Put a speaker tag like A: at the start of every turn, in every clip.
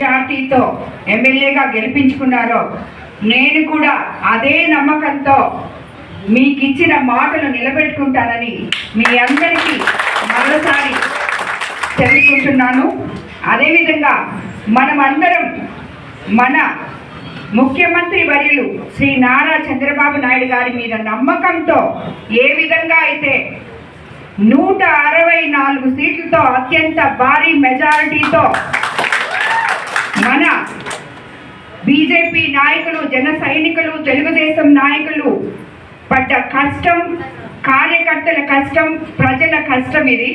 A: పార్టీతో ఎమ్మెల్యేగా గెలిపించుకున్నారో నేను కూడా అదే నమ్మకంతో మీకు ఇచ్చిన మాటలు నిలబెట్టుకుంటానని మీ అందరికీ మరోసారి తెలుసుకుంటున్నాను అదేవిధంగా మనమందరం మన ముఖ్యమంత్రి వర్యులు శ్రీ నారా చంద్రబాబు నాయుడు గారి మీద నమ్మకంతో ఏ విధంగా అయితే నూట అరవై నాలుగు సీట్లతో అత్యంత భారీ మెజారిటీతో మన బీజేపీ నాయకులు జన సైనికులు తెలుగుదేశం నాయకులు పడ్డ కష్టం కార్యకర్తల కష్టం ప్రజల కష్టం ఇది.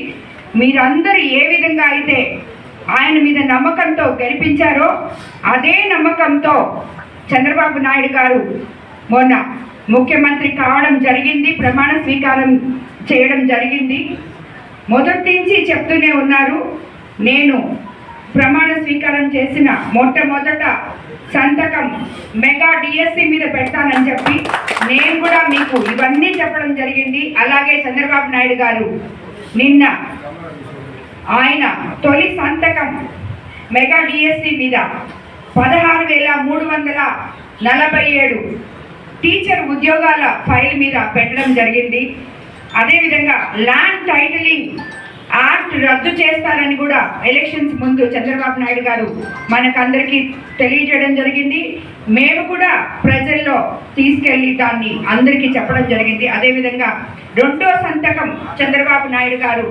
A: మీరందరూ ఏ విధంగా అయితే ఆయన మీద నమ్మకంతో గెలిపించారో అదే నమ్మకంతో చంద్రబాబు నాయుడు గారు మొన్న ముఖ్యమంత్రి కావడం జరిగింది ప్రమాణ స్వీకారం చేయడం జరిగింది. మొదటి నుంచి చెప్తూనే ఉన్నారు నేను ప్రమాణ స్వీకారం చేసిన మొట్టమొదట సంతకం మెగా డిఎస్సి మీద పెడతానని చెప్పి నేను ఇవన్నీ చెప్పడం జరిగింది. అలాగే చంద్రబాబు నాయుడు గారు నిన్న ఆయన తొలి సంతకం మెగా డిఎస్సి మీద పదహారు వేల మూడు వందల నలభై ఏడు టీచర్ ఉద్యోగాల ఫైల్ మీద పెట్టడం జరిగింది. అదేవిధంగా ల్యాండ్ టైటిలింగ్ యాక్ట్ రద్దు చేస్తారని కూడా ఎలక్షన్స్ ముందు చంద్రబాబు నాయుడు గారు మనకందరికీ తెలియజేయడం జరిగింది. మేము కూడా ప్రజల్లో తీసుకెళ్ళి దాన్ని అందరికీ చెప్పడం జరిగింది. అదేవిధంగా రెండో సంతకం చంద్రబాబు నాయుడు గారు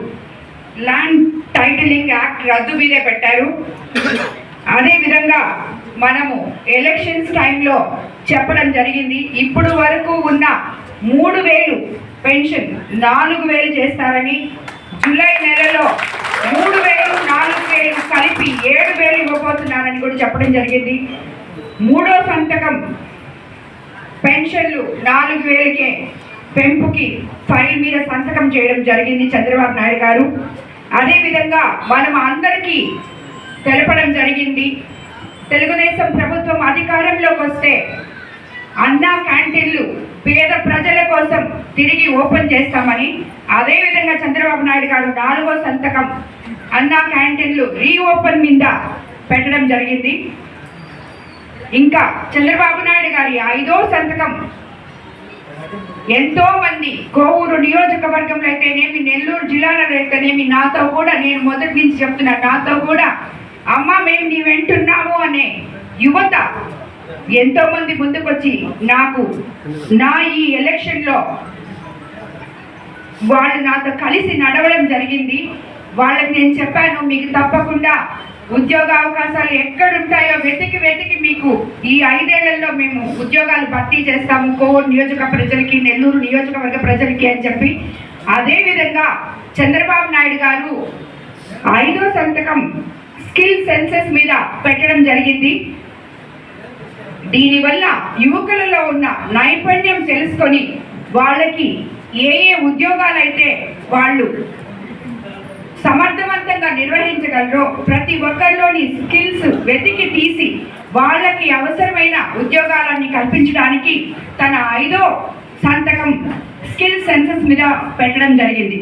A: ల్యాండ్ టైటిలింగ్ యాక్ట్ రద్దు మీదే పెట్టారు. అదేవిధంగా మనము ఎలక్షన్స్ టైంలో చెప్పడం జరిగింది. ఇప్పుడు వరకు ఉన్న మూడు వేలు పెన్షన్ నాలుగు వేలు చేస్తారని జూలై నెలలో మూడు వేలు నాలుగు వేలు కలిపి ఏడు వేలు ఇవ్వబోతున్నారని కూడా చెప్పడం జరిగింది. మూడో సంతకం. పెన్షన్లు నాలుగు వేలకే పెంపుకి ఫైల్ మీద సంతకం చేయడం జరిగింది చంద్రబాబు నాయుడు గారు. అదేవిధంగా మనం అందరికీ తెలపడం జరిగింది. తెలుగుదేశం ప్రభుత్వం అధికారంలోకి వస్తే అన్నా క్యాంటీన్లు పేద ప్రజల కోసం తిరిగి ఓపెన్ చేస్తామని అదేవిధంగా చంద్రబాబు నాయుడు గారు నాలుగో సంతకం అన్నా క్యాంటీన్లు రీఓపెన్ మీద పెట్టడం జరిగింది. ఇంకా చంద్రబాబు నాయుడు గారి ఐదో సంతకం. ఎంతో మంది కోవూరు నియోజకవర్గంలో అయితేనేమి నెల్లూరు జిల్లాలో అయితేనేమి నాతో కూడా నేను మొదటి నుంచి చెప్తున్నా నాతో కూడా అమ్మ మేము నీ వెంటున్నాము అనే యువత ఎంతో మంది ముందుకొచ్చి నాకు నా ఈ ఎలక్షన్లో వాళ్ళు నాతో కలిసి నడవడం జరిగింది. వాళ్ళకి నేను చెప్పాను మీకు తప్పకుండా ఉద్యోగ అవకాశాలు ఎక్కడుంటాయో వెతికి వెతికి మీకు ఈ ఐదేళ్ళలో మేము ఉద్యోగాలు భర్తీ చేస్తాము. కోవూరు నియోజక ప్రజలకి నెల్లూరు నియోజకవర్గ ప్రజలకి అని చెప్పి. అదేవిధంగా చంద్రబాబు నాయుడు గారు ఐదో సంతకం స్కిల్ సెన్సెస్ మీద పెట్టడం జరిగింది. దీనివల్ల యువకులలో ఉన్న నైపుణ్యం తెలుసుకొని వాళ్ళకి ఏ ఏ ఉద్యోగాలైతే వాళ్ళు సమర్థవంతంగా నిర్వహించగలరో. ప్రతి ఒక్కరిలోని స్కిల్స్ వెతికి తీసి వాళ్ళకి అవసరమైన ఉద్యోగాలన్నీ కల్పించడానికి తన ఐదో సంతకం స్కిల్ సెన్సెస్ మీద పెట్టడం జరిగింది.